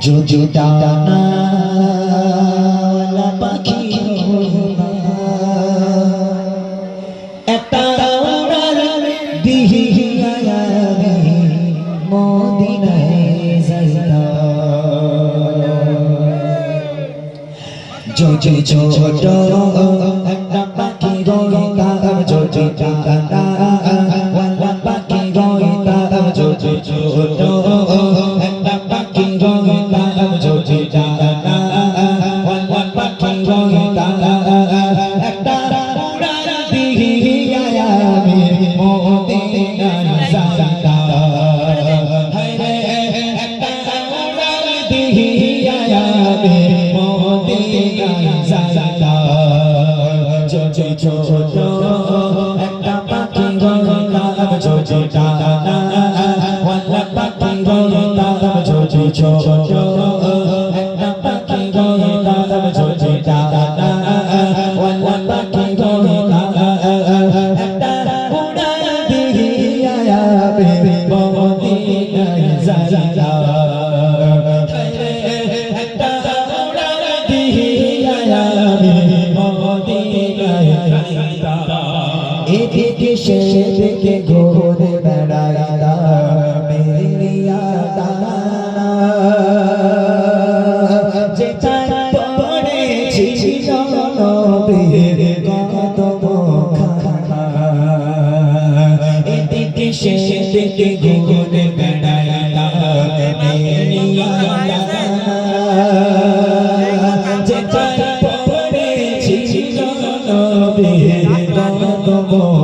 যদি ডানা পাখি একটা উড়াল দিহিয়া মদিনায় যাইতা যদি ছোট একটা পাখি রইতাম রইতাম রইতাম যদি ডানা ওয়ালা পাখি রইতাম একটা উড়াল দিয়া আমি মদিনায় যাইতাম একটা উড়াল দিয়া আমি মদিনায় যাইতাম এদিকে সেদিকে ঘুরে বেড়াইতাম মেরিয়া দানা যেটায় সেদিকে ঘুরে বেড়াইতাম মেরিয়া পড়েছি নবীর কদম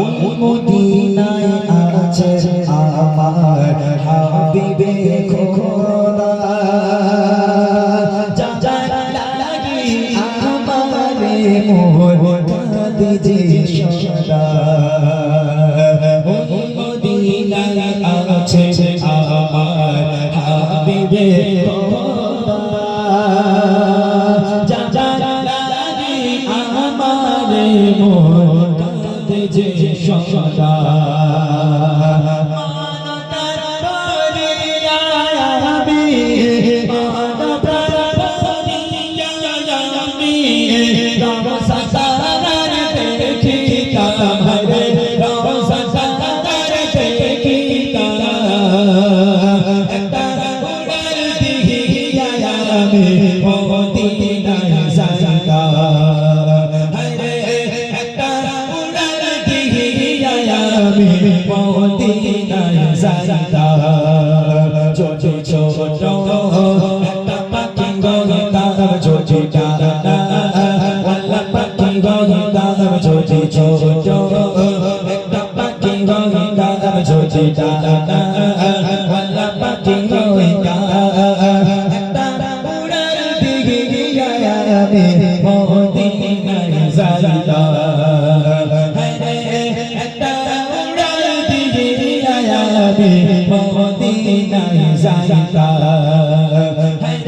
ওই মদিনায় আছে আমার হাবিবে খোদা যা লাগি আমারে মোর কাঁদে যে সদা। ওই মদিনায় আছে আমার হাবিবে 清清爽 যাইতাম যদি ছোট একটা পাখি যদি ডানা ওয়ালা পাখি গইতাম যদি ছোট একটা পাখি যদি ডানা ওয়ালা পাখি গইতাম একটা আমি মদিনায় যাইতাম আমি মদিনায় যাইতাম